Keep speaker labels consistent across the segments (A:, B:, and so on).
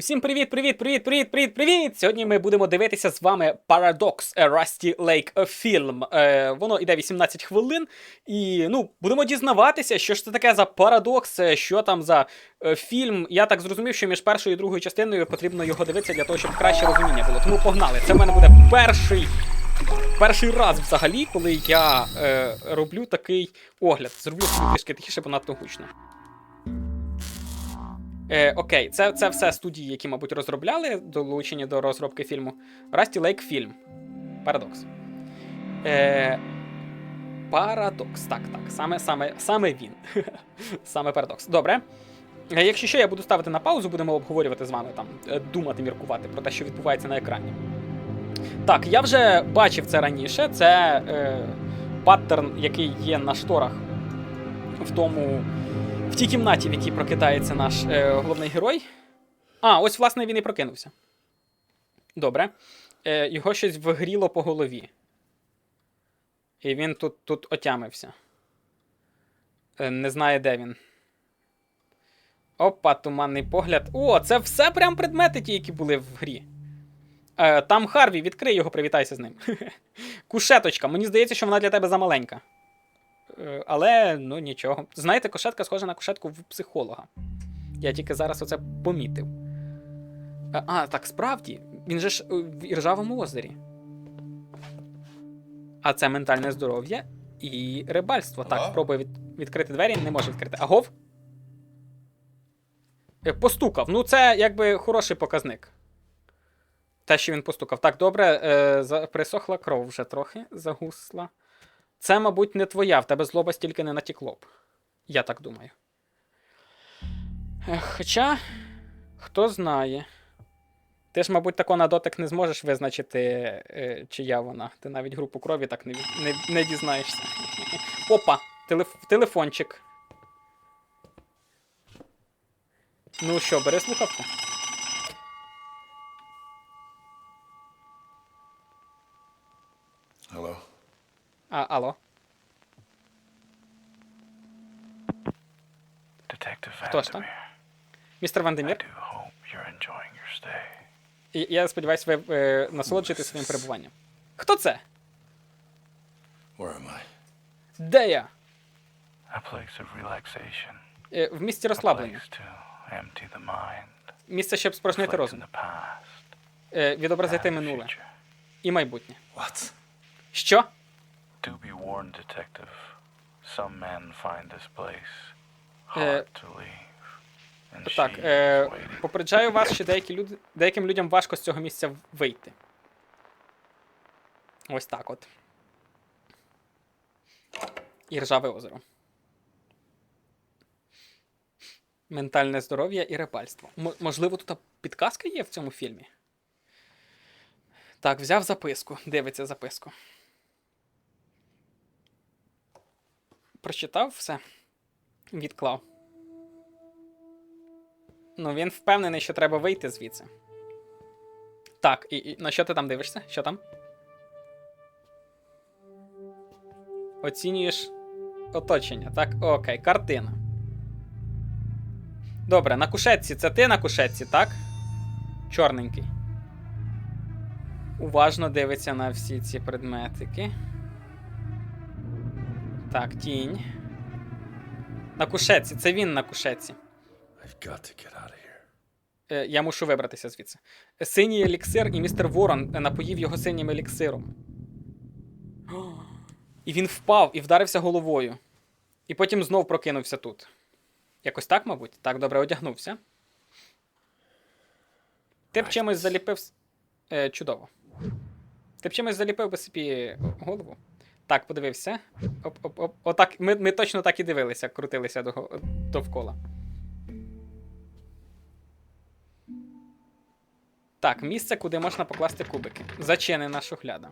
A: Усім привіт, привіт, привіт, привіт, привіт, привіт! Сьогодні ми будемо дивитися з вами Paradox A Rusty Lake Film. Е, воно іде 18 хвилин. І ну, будемо дізнаватися, що ж це таке за парадокс, е, що там за е, фільм. Я так зрозумів, що між першою і другою частиною потрібно його дивитися для того, щоб краще розуміння було. Тому погнали. Це в мене буде перший. Перший раз взагалі, коли я е, роблю такий огляд. Зроблю трішки тихіше, бо надто гучно. Е, окей, це, це все студії, які, мабуть, розробляли долучені до розробки фільму. Rusty Lake Film. Парадокс. Е, парадокс. Так, так. Саме, саме, саме він. саме парадокс. Добре. Е, Якщо що, я буду ставити на паузу, будемо обговорювати з вами там, е, думати, міркувати про те, що відбувається на екрані. Так, я вже бачив це раніше. Це е, паттерн, який є на шторах в тому. В тій кімнаті, в якій прокидається наш е, головний герой. А, ось, власне, він і прокинувся. Добре. Е, його щось вгріло по голові. І він тут, тут отямився. Е, не знає, де він. Опа, туманний погляд. О, це все прям предмети ті, які були в грі. Е, там Харві, відкрий його, привітайся з ним. Кушеточка. Мені здається, що вона для тебе замаленька. Е, Але ну нічого. Знаєте, кошетка схожа на кошетку в психолога. Я тільки зараз оце помітив. А, А, так справді, він же ж е, в Іржавому озері. А це ментальне здоров'я і рибальство. Так,
B: Ага.
A: спробує від... відкрити двері, не може відкрити. Агов? Е, Постукав. Ну, це якби хороший показник. Те, що він постукав. Так, добре, е, присохла кров вже трохи, загусла. Це, мабуть, не твоя, в тебе злоба стільки не натікло б. Я так думаю. Хоча, хто знає. Ти ж, мабуть, тако на дотик не зможеш визначити, е, чия вона. Ти навіть групу крові так не, не, не дізнаєшся. Опа! Телеф... Телефончик. Ну що, бери слухавку? А, алло. Хто ж там? Містер Вандемір. Я сподіваюся, ви е, насолоджуєтесь своїм перебуванням. Хто це?
B: Where am I?
A: Де я?
C: A place of relaxation.
A: Е, в місті розслаблення. Місце, щоб спорожнити розум. Е, відобразити минуле і майбутнє.
B: What?
A: Що?
C: Warned, detective. Some men find this place
A: Uh,
C: hard to leave. And
A: Так, е, попереджаю вас, що деякі люди, деяким людям важко з цього місця вийти. Ось так от. І ржаве озеро. Ментальне здоров'я і рибальство. М- можливо, тут підказка є в цьому фільмі? Так, взяв записку. Дивиться записку. Прочитав все. Відклав. Ну, він впевнений, що треба вийти звідси. Так, і, і на що ти там дивишся? Що там? Оцінюєш оточення. Так, окей, картина. Добре, на кушетці. Це ти на кушетці, так? Чорненький. Уважно дивиться на всі ці предметики. Так, тінь. На кушетці, це він на кушетці.
B: I've got to get out of here.
A: Е, Я мушу вибратися звідси. Синій еліксир і містер Ворон е, напоїв його синім еліксиром. О, І він впав і вдарився головою. І потім знов прокинувся тут. Якось так, мабуть? Так, добре, одягнувся. Ти б чимось заліпив. Е, чудово. Ти б чимось заліпив би собі голову. Так, подивився. Оп-оп-оп. Отак, ми, ми точно так і дивилися, крутилися до, довкола. Так, місце, куди можна покласти кубики. Зачинена шухляда.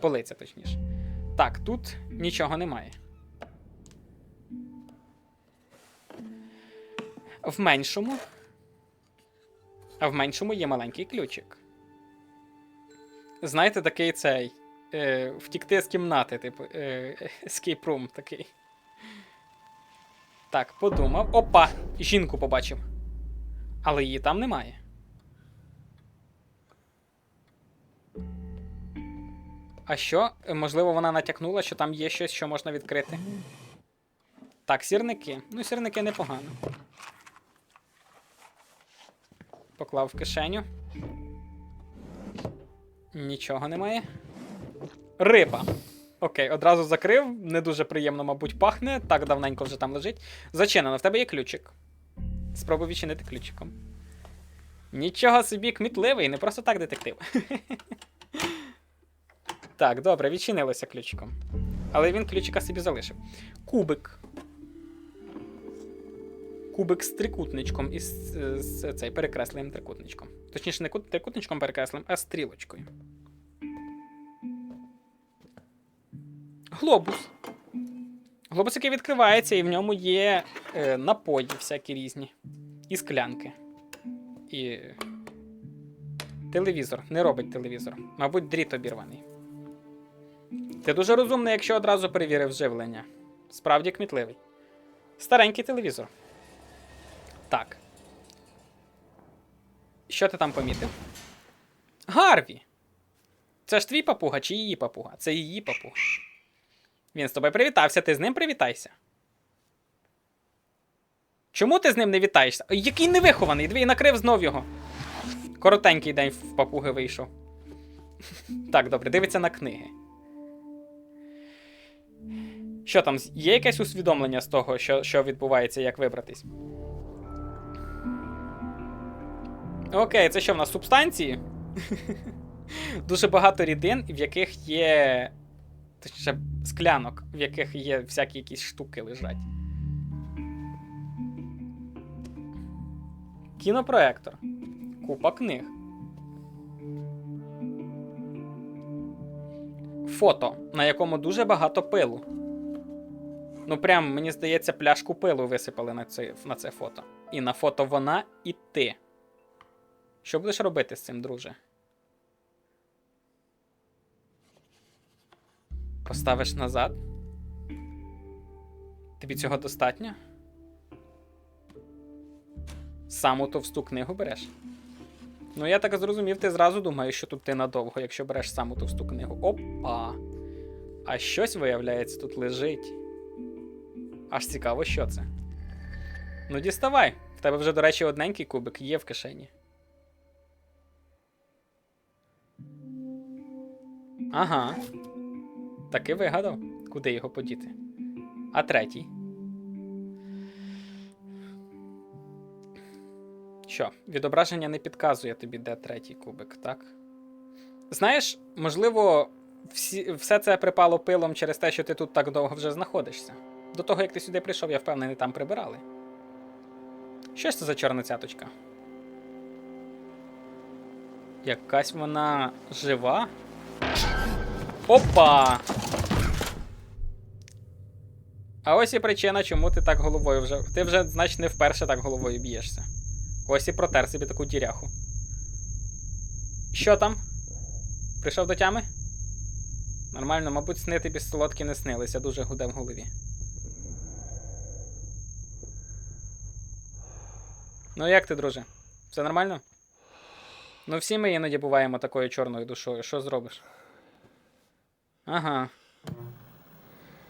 A: Полиця, точніше. Так, тут нічого немає. В меншому. А в меншому є маленький ключик. Знаєте, такий цей. Е, втікти з кімнати, типу. Е, escape room такий. Так, подумав. Опа! Жінку побачив. Але її там немає. А що? Можливо, вона натякнула, що там є щось, що можна відкрити. Так, сірники. Ну, сірники непогано. Поклав в кишеню. Нічого немає. Риба. Окей, одразу закрив. Не дуже приємно, мабуть, пахне. Так давненько вже там лежить. Зачинено, в тебе є ключик. Спробуй відчинити ключиком. Нічого собі кмітливий, не просто так детектив. Так, добре, відчинилося ключиком. Але він ключика собі залишив. Кубик. Кубик з трикутничком і з, з цей перекресленим трикутничком. Точніше, не трикутничком перекресленим, а стрілочкою. Глобус. Глобус, який відкривається, і в ньому є е, напої всякі різні. І склянки. І. Телевізор. Не робить телевізор. Мабуть, дріт обірваний. Ти дуже розумний, якщо одразу перевірив живлення. Справді кмітливий. Старенький телевізор. Так. Що ти там помітив? Гарві! Це ж твій папуга чи її папуга? Це її папуга. Він з тобою привітався, ти з ним привітайся. Чому ти з ним не вітаєшся? Який невихований, дві накрив знов його. Коротенький день в папуги вийшов. Так, добре, дивиться на книги. Що там, є якесь усвідомлення з того, що, що відбувається, як вибратись? Окей, це що в нас субстанції? Дуже багато рідин, в яких є. Точніше, склянок, в яких є всякі якісь штуки лежать. Кінопроектор. Купа книг. Фото, на якому дуже багато пилу. Ну, прям, мені здається, пляшку пилу висипали на це, на це фото. І на фото вона і ти. Що будеш робити з цим, друже? Поставиш назад? Тобі цього достатньо? Саму товсту книгу береш? Ну, я так зрозумів, ти зразу думаєш, що тут ти надовго, якщо береш саму товсту книгу. Опа! А щось, виявляється, тут лежить. Аж цікаво, що це. Ну, діставай. В тебе вже, до речі, одненький кубик є в кишені. Ага. Таки вигадав, куди його подіти. А третій. Що, відображення не підказує тобі, де третій кубик, так? Знаєш, можливо, всі, все це припало пилом через те, що ти тут так довго вже знаходишся. До того, як ти сюди прийшов, я впевнений, там прибирали. Що ж це за чорна цяточка? Якась вона жива? Опа! А ось і причина, чому ти так головою вже. Ти вже, значить, не вперше так головою б'єшся. Ось і протер собі таку діряху. Що там? Прийшов до тями? Нормально, мабуть, сни тобі солодкі не снилися, дуже гуде в голові. Ну як ти, друже? Все нормально? Ну, всі ми іноді буваємо такою чорною душою. Що зробиш? Ага.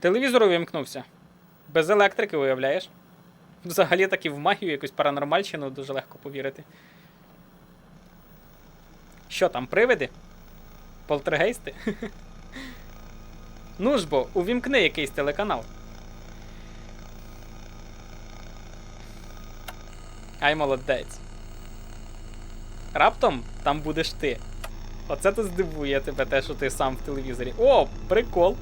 A: Телевізор увімкнувся. Без електрики, уявляєш? Взагалі таки в магію якусь паранормальщину дуже легко повірити. Що там, привиди? Полтергейсти? ну ж бо, увімкни якийсь телеканал. Ай молодець. Раптом там будеш ти. Оце то здивує тебе те, що ти сам в телевізорі. О, прикол.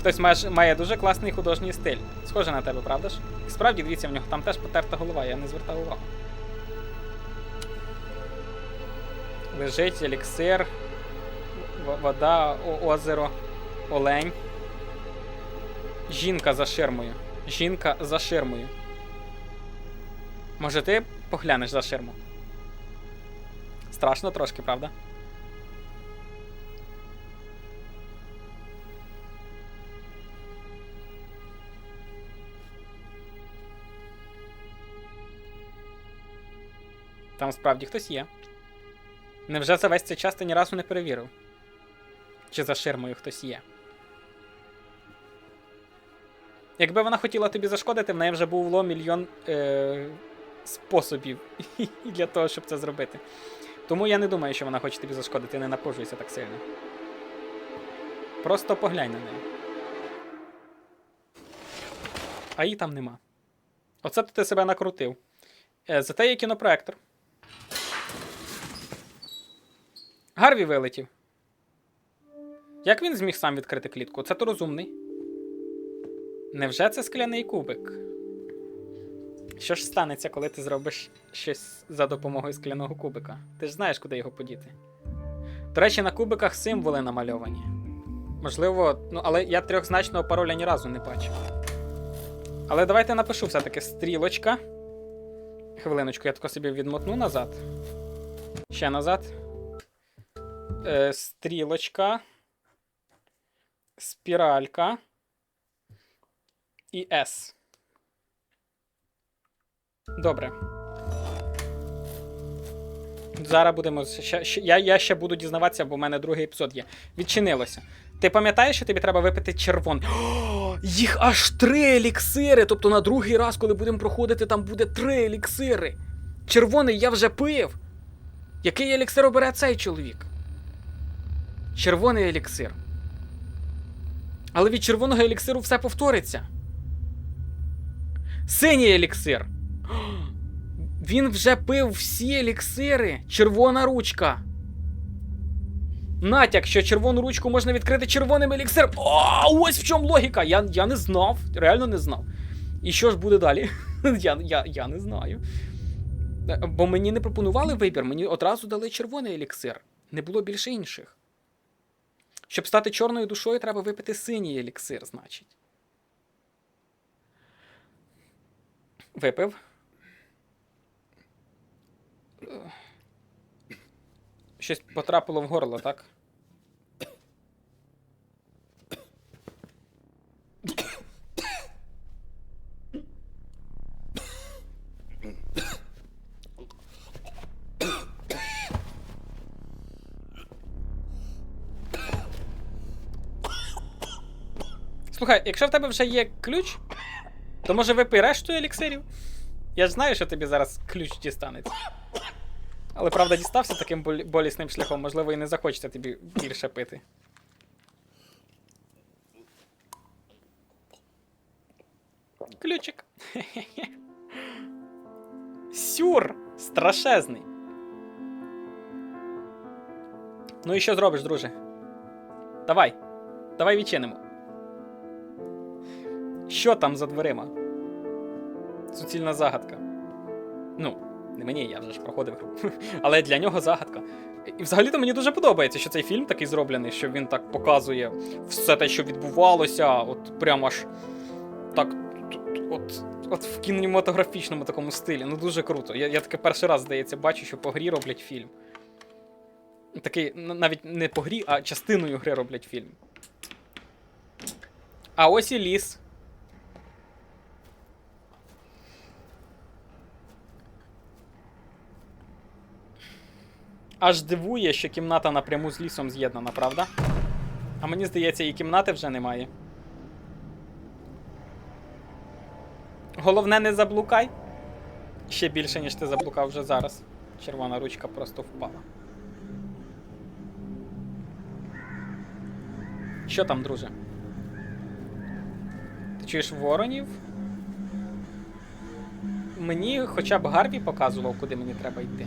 A: Хтось має, має дуже класний художній стиль. Схоже на тебе, правда ж? І справді, дивіться, в нього там теж потерта голова, я не звертав увагу. Лежить еліксир, вода, озеро, олень. Жінка за ширмою. Жінка за ширмою. Може, ти поглянеш за ширму? Страшно трошки, правда? Там справді хтось є. Невже за весь цей час ти ні разу не перевірив? Чи за ширмою хтось є? Якби вона хотіла тобі зашкодити, в неї вже було мільйон е- способів для того, щоб це зробити. Тому я не думаю, що вона хоче тобі зашкодити, не напружуйся так сильно. Просто поглянь на неї. А її там нема. Оце ти себе накрутив. Е, зате є кінопроектор. Гарві вилетів. Як він зміг сам відкрити клітку? Це то розумний. Невже це скляний кубик? Що ж станеться, коли ти зробиш щось за допомогою скляного кубика? Ти ж знаєш, куди його подіти. До речі, на кубиках символи намальовані. Можливо, ну, але я трьохзначного пароля ні разу не бачив. Але давайте напишу все-таки стрілочка. Хвилиночку, я тако собі відмотну назад. Ще назад. Е, стрілочка. Спіралька. І S. Добре. Зараз будемо. Ще, ще, я, я ще буду дізнаватися, бо в мене другий епізод є. Відчинилося. Ти пам'ятаєш, що тобі треба випити червон? О, їх аж три еліксири. Тобто на другий раз, коли будемо проходити, там буде три еліксири. Червоний я вже пив. Який еліксир обере цей чоловік? Червоний еліксир. Але від червоного еліксиру все повториться. Синій еліксир. Він вже пив всі еліксири. Червона ручка. Натяк, що червону ручку можна відкрити червоним еліксиром. О, ось в чому логіка. Я, я не знав, реально не знав. І що ж буде далі? я, я, я не знаю. Е, Бо мені не пропонували вибір, мені одразу дали червоний еліксир. Не було більше інших. Щоб стати чорною душою, треба випити синій еліксир, значить. Випив. Щось потрапило в горло, так? Слухай, якщо в тебе вже є ключ, то може випий решту еліксирів? Я ж знаю, що тобі зараз ключ дістанеться. Але правда дістався таким болі- болісним шляхом, можливо, і не захочеться тобі більше пити. Ключик. Сюр! Страшезний. Ну і що зробиш, друже? Давай. Давай відчинимо. Що там за дверима? Суцільна загадка. Ну, не мені, я вже ж проходив гру. Але для нього загадка. І взагалі-то мені дуже подобається, що цей фільм такий зроблений, що він так показує все те, що відбувалося, от прямо аж так. От, от в кінематографічному такому стилі. Ну дуже круто. Я, я таке перший раз, здається, бачу, що по грі роблять фільм. Такий, навіть не по грі, а частиною гри роблять фільм. А ось і ліс. Аж дивує, що кімната напряму з лісом з'єднана, правда? А мені здається, і кімнати вже немає. Головне, не заблукай. Ще більше, ніж ти заблукав вже зараз. Червона ручка просто впала. Що там, друже? Ти чуєш воронів? Мені хоча б Гарві показував, куди мені треба йти.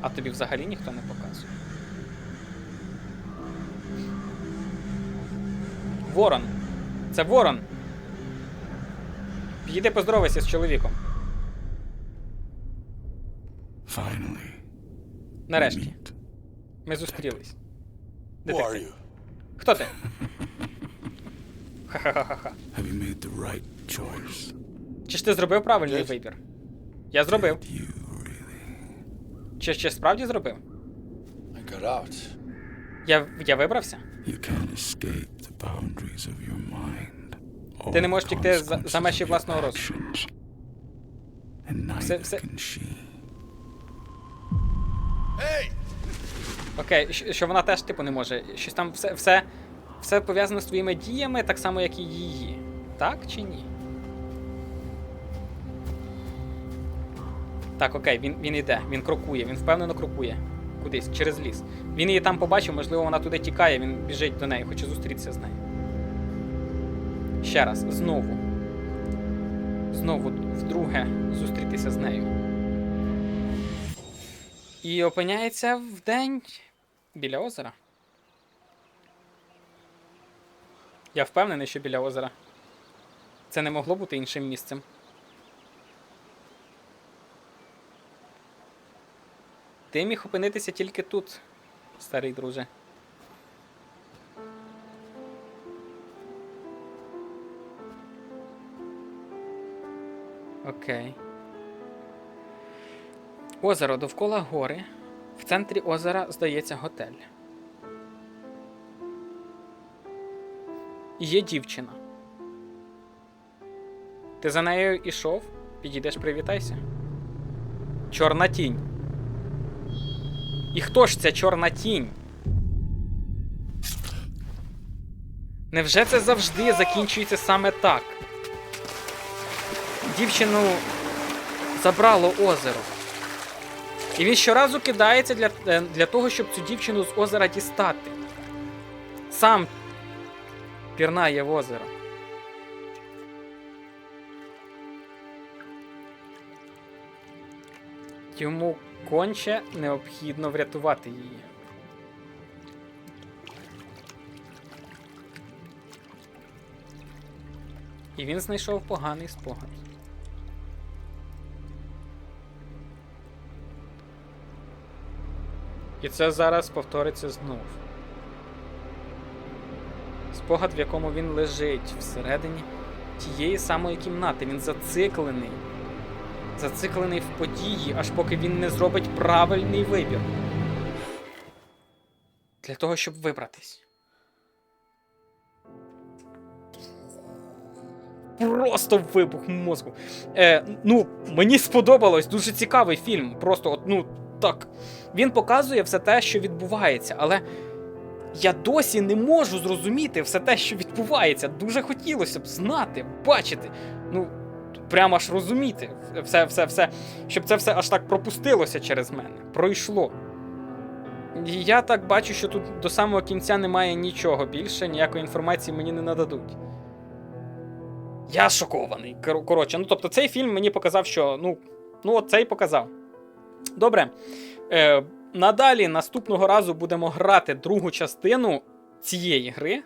A: А тобі взагалі ніхто не показує. Ворон. Це ворон. Підійди поздоровайся з чоловіком.
B: Finally,
A: Нарешті. Ми зустрілись.
B: Who are
A: Детектив. Хто ти? Ха-ха-ха-ха.
B: Have you made the right choice?
A: Чи ж ти зробив правильний вибір? Я зробив. Чи ще справді зробив?
B: I got out.
A: Я, я вибрався?
B: You can't escape the boundaries of your mind. or
A: Ти не можеш
B: the
A: втікти за, за межі власного розуму. Все- все-
B: she.
A: Окей, що вона теж, типу, не може. Щось там все, все, все пов'язано з твоїми діями, так само, як і її. Так чи ні? Так, окей, він, він йде, він крокує, він впевнено крокує. Кудись, через ліс. Він її там побачив, можливо, вона туди тікає, він біжить до неї, хоче зустрітися з нею. Ще раз, знову. Знову вдруге зустрітися з нею. І опиняється в день біля озера. Я впевнений, що біля озера. Це не могло бути іншим місцем. Ти міг опинитися тільки тут, старий друже. Окей. Озеро довкола гори. В центрі озера, здається, готель. Є дівчина. Ти за нею ішов? Підійдеш, привітайся. Чорна тінь. І хто ж ця чорна тінь? Невже це завжди закінчується саме так? Дівчину забрало озеро. І він щоразу кидається для, е, для того, щоб цю дівчину з озера дістати. Сам пірнає в озеро. Йому конче необхідно врятувати її. І він знайшов поганий спогад. І це зараз повториться знов. Спогад, в якому він лежить всередині тієї самої кімнати. Він зациклений. Зациклений в події, аж поки він не зробить правильний вибір. Для того, щоб вибратись. Просто вибух мозку. Е, ну, мені сподобалось, дуже цікавий фільм. Просто, от, ну, так. Він показує все те, що відбувається, але я досі не можу зрозуміти все те, що відбувається. Дуже хотілося б знати, бачити. Ну, прямо аж розуміти. Все, все, все, щоб це все аж так пропустилося через мене. Пройшло. Я так бачу, що тут до самого кінця немає нічого більше, ніякої інформації мені не нададуть. Я шокований. Коротше, ну тобто цей фільм мені показав, що ну, ну от цей показав. Добре. Е, надалі наступного разу будемо грати другу частину цієї гри.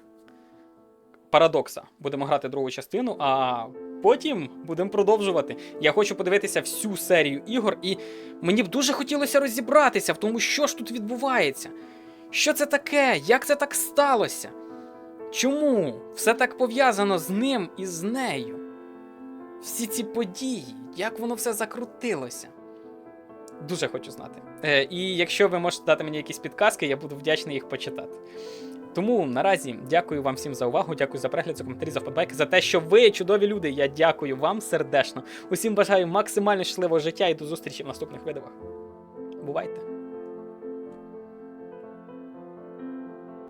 A: Парадокса. Будемо грати другу частину, а потім будемо продовжувати. Я хочу подивитися всю серію ігор, і мені б дуже хотілося розібратися в тому, що ж тут відбувається. Що це таке? Як це так сталося? Чому все так пов'язано з ним і з нею? Всі ці події, як воно все закрутилося? Дуже хочу знати. Е, і якщо ви можете дати мені якісь підказки, я буду вдячний їх почитати. Тому наразі дякую вам всім за увагу, дякую за перегляд, за коментарі, за вподобайки, за те, що ви чудові люди. Я дякую вам сердечно. Усім бажаю максимально щасливого життя і до зустрічі в наступних відео. Бувайте!